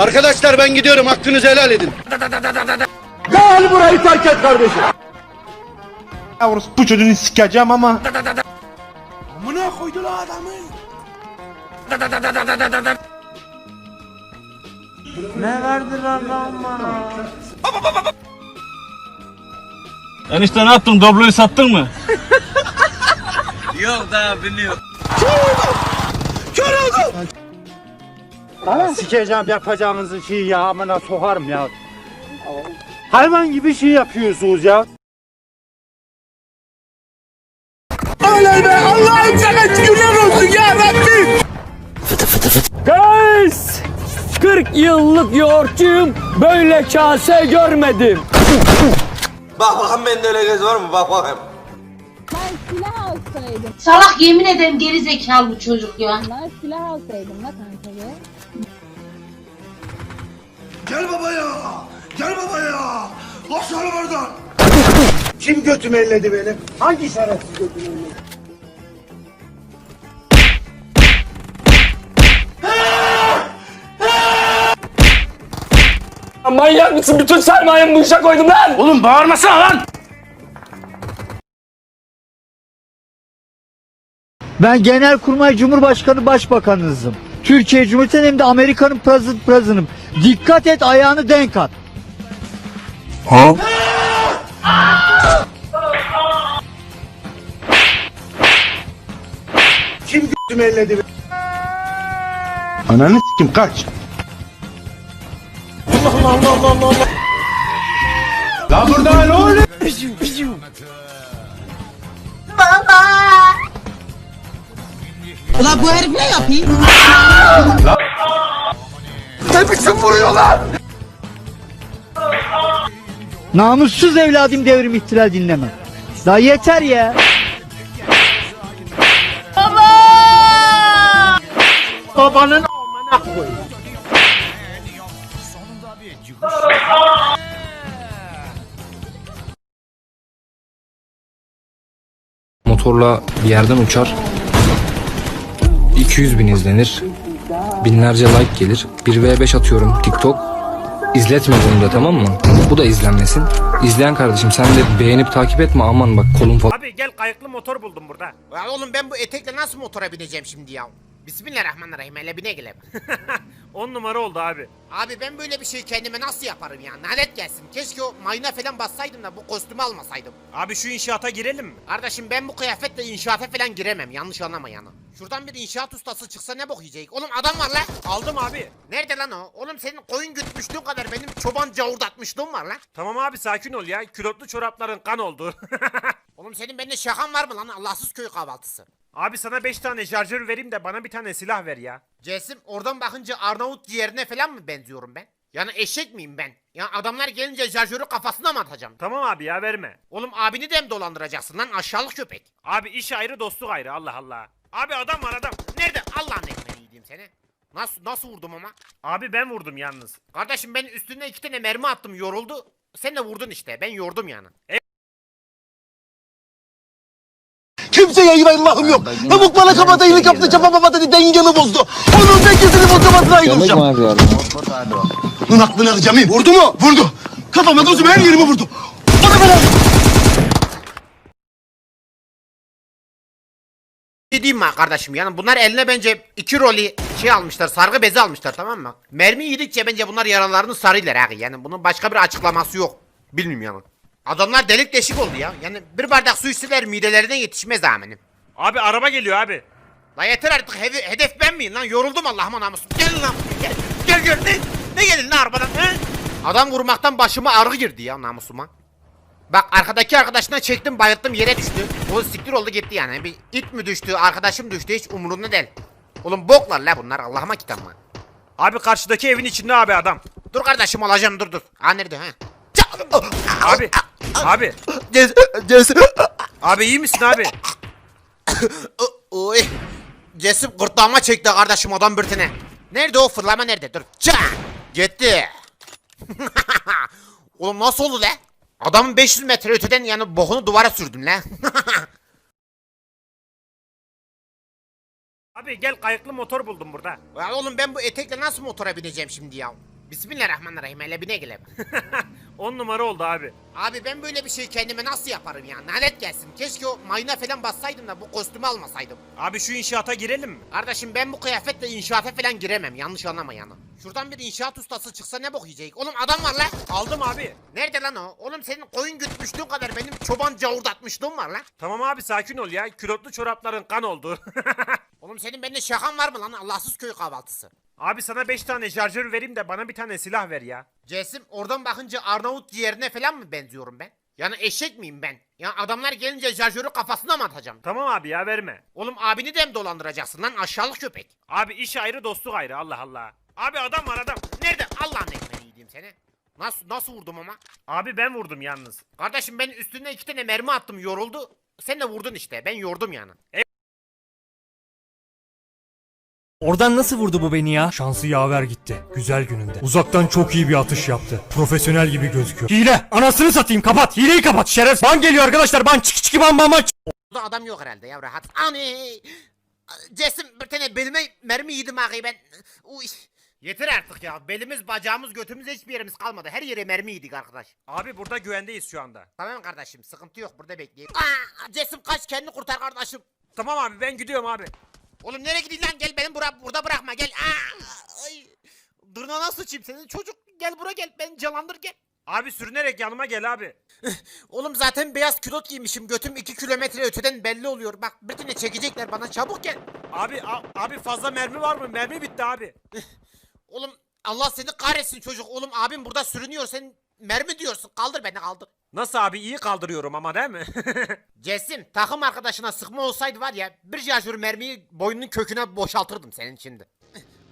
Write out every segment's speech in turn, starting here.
Arkadaşlar ben gidiyorum hakkınızı helal edin. Gel burayı terk et kardeşim. Yavrusu bu çocuğunu sikeceğim ama. Amına koydu la adamı. Enişte ne yaptın? Dobloyu sattın mı? Sikeceğim yapacağınızı şey ya amına sokarım ya. Hayvan gibi şey yapıyorsunuz ya. Öyle be Allah'ım sana şükürler olsun ya Rabbim. Guys! 40 yıllık yoğurtçuyum. Böyle kase görmedim. Bak bakın bende öyle göz var mı? Bak bakayım. Ben silah alsaydım. Salak yemin ederim geri zekalı bu çocuk ya. Ben silah alsaydım la kanka be. Gel baba ya. Gel baba ya. Koşalım oradan. Kim götümü elledi benim? Hangi şerefsiz götümü elledi? Manyak mısın? Bütün sermayemi bu işe koydum lan. Oğlum bağırmasana lan! Ben Genelkurmay Cumhurbaşkanı Başbakanınızım. Türkiye Cumhuriyeti'nin hem de Amerika'nın president president'ım. Dikkat et ayağını denk at. Kim götümü elledi benim? Ananı sikim kaç. La burada ne oluyor? Ulan bu herif ne yapayım? Ne biçim vuruyorlar? Namussuz evladım devrim ihtilal dinleme. Daha yeter ya. Babanın amına koy. Motorla bir yerden uçar. 200 bin izlenir. Binlerce like gelir. 1v5 atıyorum TikTok. İzletme bunu da tamam mı? Bu da izlenmesin. İzleyen kardeşim sen de beğenip takip etme aman bak kolun falan. Abi gel kayıklı motor buldum burada. Ya oğlum ben bu etekle nasıl motora bineceğim şimdi ya? Bismillahirrahmanirrahim hele bine gele. 10 numara oldu abi. Abi ben böyle bir şey kendime nasıl yaparım ya? Lanet gelsin. Keşke o mayına falan bassaydım da bu kostümü almasaydım. Abi şu inşaata girelim mi? Kardeşim ben bu kıyafetle inşaata falan giremem. Yanlış anlama yani. Şuradan bir inşaat ustası çıksa ne bok yiyecek? Oğlum adam var lan. Aldım abi. Nerede lan o? Oğlum senin koyun gütmüşlüğün kadar benim çoban cavurdatmışlığım var lan. Tamam abi sakin ol ya. Külotlu çorapların kan oldu. Oğlum senin bende şakan var mı lan? Allahsız köy kahvaltısı. Abi sana 5 tane şarjör vereyim de bana bir tane silah ver ya. Cesim oradan bakınca Arnavut ciğerine falan mı benziyorum ben? Yani eşek miyim ben? Ya adamlar gelince şarjörü kafasına mı atacağım? Tamam abi ya verme. Oğlum abini de mi dolandıracaksın lan aşağılık köpek? Abi iş ayrı dostluk ayrı Allah Allah. Abi adam var adam. Nerede? Allah'ın ekmeğini yediğim seni. Nasıl nasıl vurdum ama? Abi ben vurdum yalnız. Kardeşim ben üstüne iki tane mermi attım yoruldu. Sen de vurdun işte. Ben yordum yani. Kimseye eyvallahım yok. Pamuk bana kabada iyilik yaptı. Çapa baba dedi dengeyi bozdu. Onun dengesini bozamazsın ayrılacağım. Bunun aklını alacağım. iyi. Vurdu mu? Vurdu. Kafama gözüme her yerime vurdu. O da bana. Ne diyeyim mi kardeşim yani bunlar eline bence iki rolü şey almışlar sargı bezi almışlar tamam mı? Mermi yedikçe bence bunlar yaralarını sarıyorlar abi yani bunun başka bir açıklaması yok. Bilmiyorum yani. Adamlar delik deşik oldu ya. Yani bir bardak su içseler midelerine yetişmez amenim. Abi araba geliyor abi. La yeter artık hede- hedef ben miyim lan yoruldum Allah'ıma namusum. Gel lan gel gel gel ne, ne gelin lan arabadan he? Adam vurmaktan başıma ağrı girdi ya namusuma. Bak arkadaki arkadaşına çektim bayılttım yere düştü. O siktir oldu gitti yani. Bir it mi düştü arkadaşım düştü hiç umurumda değil. Oğlum boklar la bunlar Allah'ıma kitabıma. Abi karşıdaki evin içinde abi adam. Dur kardeşim alacağım dur dur. Ha nerede ha? Abi. Abi. Cez, cez, Abi iyi misin abi? Oy. Cesim gırtlağıma çekti kardeşim adam bir tane. Nerede o fırlama nerede? Dur. Ça! Gitti. Oğlum nasıl oldu le? Adamın 500 metre öteden yani bokunu duvara sürdüm le. Abi gel kayıklı motor buldum burada. ya oğlum ben bu etekle nasıl motora bineceğim şimdi ya? Bismillahirrahmanirrahim. Hele bir ne gelem. 10 numara oldu abi. Abi ben böyle bir şey kendime nasıl yaparım ya? Lanet gelsin. Keşke o mayına falan bassaydım da bu kostümü almasaydım. Abi şu inşaata girelim mi? Kardeşim ben bu kıyafetle inşaata falan giremem. Yanlış anlama yani. Şuradan bir inşaat ustası çıksa ne bok yiyecek? Oğlum adam var lan. Aldım abi. Nerede lan o? Oğlum senin koyun gütmüşlüğün kadar benim çoban cavurdatmışlığım var lan. Tamam abi sakin ol ya. Külotlu çorapların kan oldu. Oğlum senin benimle şakan var mı lan Allahsız köy kahvaltısı? Abi sana 5 tane şarjör vereyim de bana bir tane silah ver ya. Cesim oradan bakınca Arnavut ciğerine falan mı benziyorum ben? Yani eşek miyim ben? Ya adamlar gelince şarjörü kafasına mı atacağım? Tamam abi ya verme. Oğlum abini de mi dolandıracaksın lan aşağılık köpek? Abi iş ayrı dostluk ayrı Allah Allah. Abi adam var adam. Nerede? Allah'ın ekmeğini yediğim seni. Nasıl nasıl vurdum ama? Abi ben vurdum yalnız. Kardeşim ben üstüne iki tane mermi attım yoruldu. Sen de vurdun işte. Ben yordum yani. Oradan nasıl vurdu bu beni ya? Şansı yaver gitti. Güzel gününde. Uzaktan çok iyi bir atış yaptı. Profesyonel gibi gözüküyor. Hile! Anasını satayım kapat! Hileyi kapat şeref! Ban geliyor arkadaşlar ban çık çık ban ban ban! Burada adam yok herhalde ya rahat. Ani. Cesim bir tane belime mermi yedim ağabey ben. Uy. Yeter artık ya. Belimiz, bacağımız, götümüz hiçbir yerimiz kalmadı. Her yere mermi yedik arkadaş. Abi burada güvendeyiz şu anda. Tamam kardeşim sıkıntı yok burada bekleyin. Aa, Cesim kaç kendini kurtar kardeşim. Tamam abi ben gidiyorum abi. Oğlum nereye gidiyorsun lan gel benim bura, burada bırakma gel. Aa, ay. Dırnağına sıçayım senin çocuk gel buraya gel beni canlandır gel. Abi sürünerek yanıma gel abi. Oğlum zaten beyaz külot giymişim götüm 2 kilometre öteden belli oluyor. Bak bir tane çekecekler bana çabuk gel. Abi a- abi fazla mermi var mı? Mermi bitti abi. Oğlum Allah seni kahretsin çocuk. Oğlum abim burada sürünüyor sen mermi diyorsun. Kaldır beni kaldır. Nasıl abi iyi kaldırıyorum ama değil mi? Cesim takım arkadaşına sıkma olsaydı var ya bir şarjör mermiyi boynunun köküne boşaltırdım senin şimdi.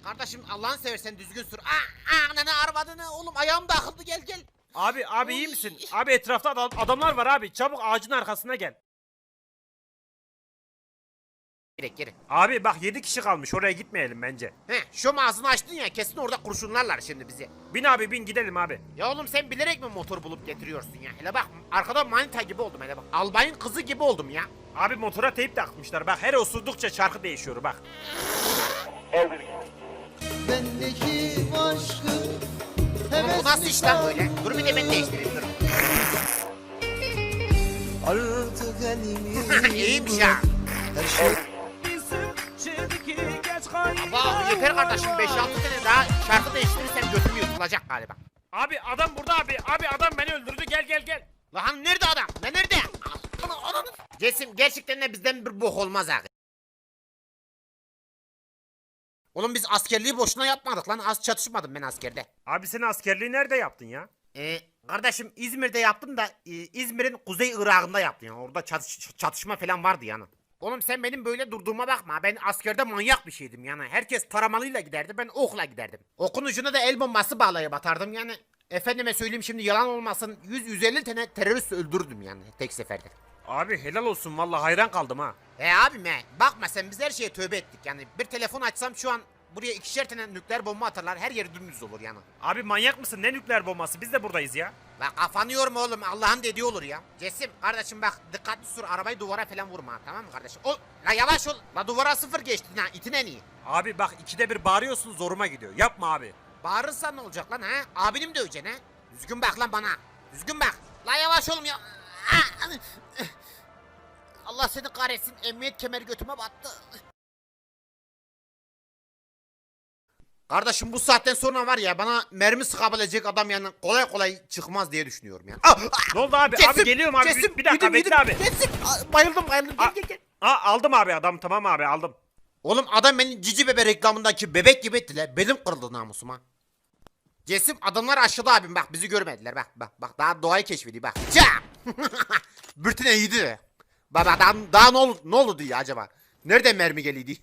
Kardeşim Allah'ını seversen düzgün sür. Aa, aa, ananı arvadını oğlum ayağım da akıldı gel gel. abi abi iyi misin? Abi etrafta adam- adamlar var abi. Çabuk ağacın arkasına gel. Geri geri. Abi bak 7 kişi kalmış oraya gitmeyelim bence. He şu ağzını açtın ya kesin orada kurşunlarlar şimdi bizi. Bin abi bin gidelim abi. Ya oğlum sen bilerek mi motor bulup getiriyorsun ya? Hele bak arkada manita gibi oldum hele bak. Albayın kızı gibi oldum ya. Abi motora teyp takmışlar. Bak her osurdukça şarkı değişiyor bak. Oğlum bu nasıl iş lan böyle? Dur bir de ben değiştireyim dur. İyiymiş ya. Bak yeter kardeşim 5-6 sene daha şarkı değiştirirsem götüm yırtılacak galiba. Abi adam burada abi. Abi adam beni öldürdü. Gel gel gel. Lan nerede adam? Ne nerede? Ananı. Cesim gerçekten de bizden bir bok olmaz abi. Oğlum biz askerliği boşuna yapmadık lan. Az çatışmadım ben askerde. Abi sen askerliği nerede yaptın ya? Ee, kardeşim İzmir'de yaptım da e, İzmir'in kuzey Irak'ında yaptım yani. Orada çatış- çatışma falan vardı yani. Oğlum sen benim böyle durduğuma bakma. Ben askerde manyak bir şeydim yani. Herkes taramalıyla giderdi. Ben okla giderdim. Okun ucuna da el bombası bağlayıp atardım yani. Efendime söyleyeyim şimdi yalan olmasın 100-150 tane terörist öldürdüm yani tek seferde. Abi helal olsun vallahi hayran kaldım ha. He abim he. Bakma sen biz her şeye tövbe ettik yani. Bir telefon açsam şu an buraya ikişer tane nükleer bomba atarlar. Her yer dümdüz olur yani. Abi manyak mısın? Ne nükleer bombası? Biz de buradayız ya. Lan kafanı yorma oğlum Allah'ın dediği olur ya. Cesim kardeşim bak dikkatli sür arabayı duvara falan vurma tamam mı kardeşim? O, la yavaş ol. La duvara sıfır geçtin ha itin en iyi. Abi bak ikide bir bağırıyorsun zoruma gidiyor. Yapma abi. Bağırırsan ne olacak lan ha? Abinim döveceksin ha? Düzgün bak lan bana. Düzgün bak. La yavaş oğlum ya. Ah! Allah seni kahretsin. Emniyet kemeri götüme battı. Kardeşim bu saatten sonra var ya bana mermi sıkabilecek adam yani kolay kolay çıkmaz diye düşünüyorum ya. Ah, ah! Ne oldu abi? Cesim, abi geliyorum abi. Cesim, bir, bir dakika yedim, bekle yedim, abi. Cesim, Ah, bayıldım bayıldım. Gel gel gel. Aa aldım abi adam tamam abi aldım. Oğlum adam beni cici bebe reklamındaki bebek gibi etti la. Belim kırıldı namusuma. Cesim adamlar aşağıda abim bak bizi görmediler bak bak bak daha doğayı keşfediyor bak. Ça! Bürtüne iyiydi. Baba daha, daha ne, ol, ne olurdu ya acaba? Nereden mermi geliydi?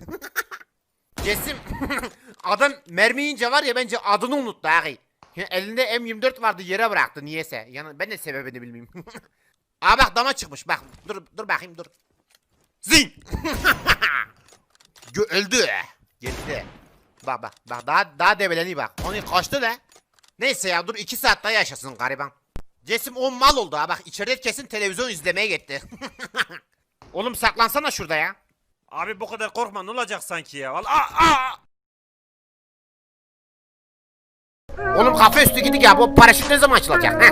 Cesim adam mermi yiyince var ya bence adını unuttu ağay. Ya Elinde M24 vardı yere bıraktı niyeyse. Yani ben de sebebini bilmiyorum. Aa bak dama çıkmış bak. Dur dur bakayım dur. Zing! Öldü. Gitti. Bak bak bak daha daha debeleni bak. Onu kaçtı da. Neyse ya dur iki saat daha yaşasın gariban. Cesim o mal oldu ha bak içeride kesin televizyon izlemeye gitti. Oğlum saklansana şurada ya. Abi bu kadar korkma ne olacak sanki ya? Vallahi aa, aa! Oğlum kafa üstü gidik ya bu paraşüt ne zaman açılacak? Heh,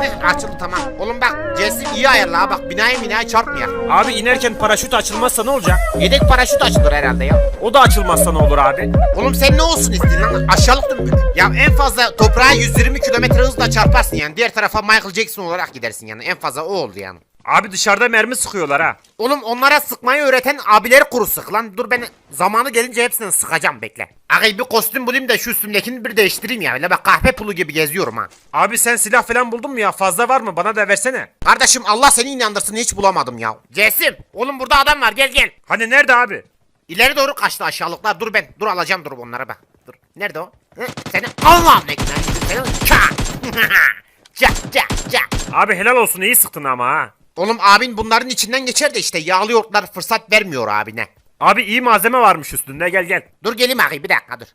heh, açıldı tamam. Oğlum bak Cesim iyi ayarla ha bak binaya binaya çarpmıyor. Abi inerken paraşüt açılmazsa ne olacak? Yedek paraşüt açılır herhalde ya. O da açılmazsa ne olur abi? Oğlum sen ne olsun istiyorsun lan? Aşağılık dümbük. Ya en fazla toprağa 120 kilometre hızla çarparsın yani. Diğer tarafa Michael Jackson olarak gidersin yani. En fazla o oldu yani. Abi dışarıda mermi sıkıyorlar ha. Oğlum onlara sıkmayı öğreten abileri kuru sık lan. Dur ben zamanı gelince hepsini sıkacağım bekle. Ağay bir kostüm bulayım da şu üstümdekini bir değiştireyim ya. Öyle bak kahpe pulu gibi geziyorum ha. Abi sen silah falan buldun mu ya? Fazla var mı? Bana da versene. Kardeşim Allah seni inandırsın hiç bulamadım ya. Cesim oğlum burada adam var gel gel. Hani nerede abi? İleri doğru kaçtı aşağılıklar. Dur ben dur alacağım dur onlara bak. Dur. Nerede o? Hı? Seni Allah'ın ekmeğini seni. Çak. Çak çak çak. Abi helal olsun iyi sıktın ama ha. Oğlum abin bunların içinden geçer de işte yağlı yoğurtlar fırsat vermiyor abine. Abi iyi malzeme varmış üstünde gel gel. Dur geleyim abi bir dakika dur.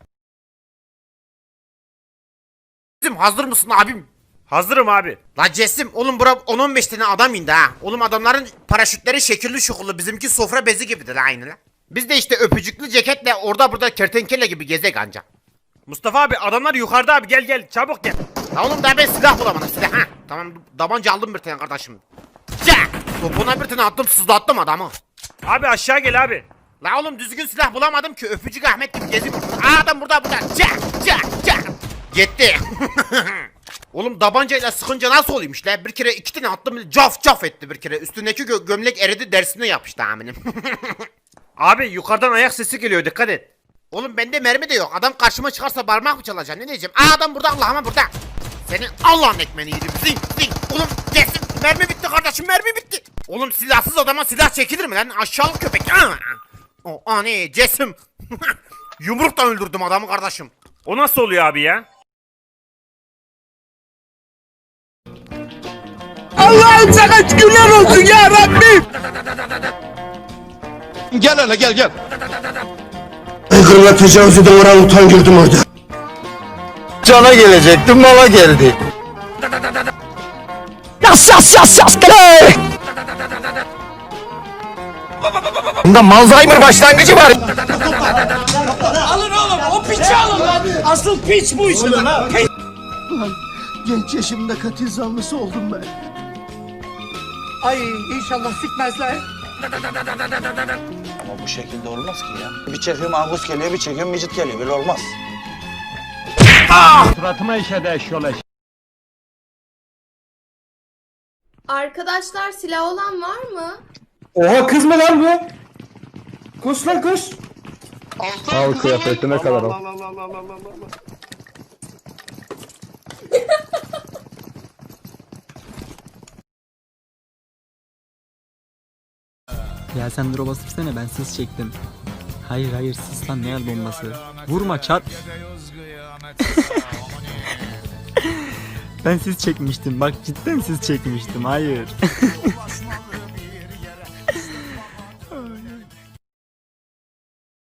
Cesim hazır mısın abim? Hazırım abi. La Cesim oğlum bura 10-15 tane adam indi ha. Oğlum adamların paraşütleri şekilli şukullu bizimki sofra bezi gibidir aynı la. Biz de işte öpücüklü ceketle orada burada kertenkele gibi gezek anca. Mustafa abi adamlar yukarıda abi gel gel çabuk gel. La oğlum daha ben silah bulamadım silah ha. Tamam tabanca aldım bir tane kardeşim. Çak! Topuna bir tane attım sızlattım adamı. Abi aşağı gel abi. La oğlum düzgün silah bulamadım ki öpücük Ahmet gibi. Aa adam burada burada. Çak çak çak. Gitti. oğlum tabancayla sıkınca nasıl oluyormuş la? Bir kere iki tane attım caf caf etti bir kere. Üstündeki gö- gömlek eridi dersine yapıştı aminim. Abi yukarıdan ayak sesi geliyor dikkat et. oğlum bende mermi de yok. Adam karşıma çıkarsa parmak mı çalacağım ne diyeceğim? Aa adam burada Allah'ıma burada. Senin Allah'ın ekmeğini yedim. Zing zing. Oğlum gelsin. Mermi bitti kardeşim mermi bitti. Oğlum silahsız adama silah çekilir mi lan? Aşağılık köpek. Aa! O ani cesim. Yumrukla öldürdüm adamı kardeşim. O nasıl oluyor abi ya? Allah'ım sana şükürler olsun ya Rabbim. Gel hele gel gel. Aykırıla tecavüz eden oran utan gördüm orada. Cana gelecektim mala geldi. Yas yas yas yas gel. Bunda Malzheimer başlangıcı var. Genç yaşımda katil zanlısı oldum ben. Ay inşallah sıkmazlar. Ama bu şekilde olmaz ki ya. Bir çekiyorum Angus geliyor, bir çekiyorum Micit geliyor. Böyle olmaz. Arkadaşlar silah olan var mı? Oha kız mı lan bu? Koş lan koş. Al kıyafetine kadar al. Ya sen drop'a sıksana ben sis çektim. Hayır hayır sis lan ne el bombası. Vurma çarp. Ben sis çekmiştim bak cidden sis çekmiştim hayır.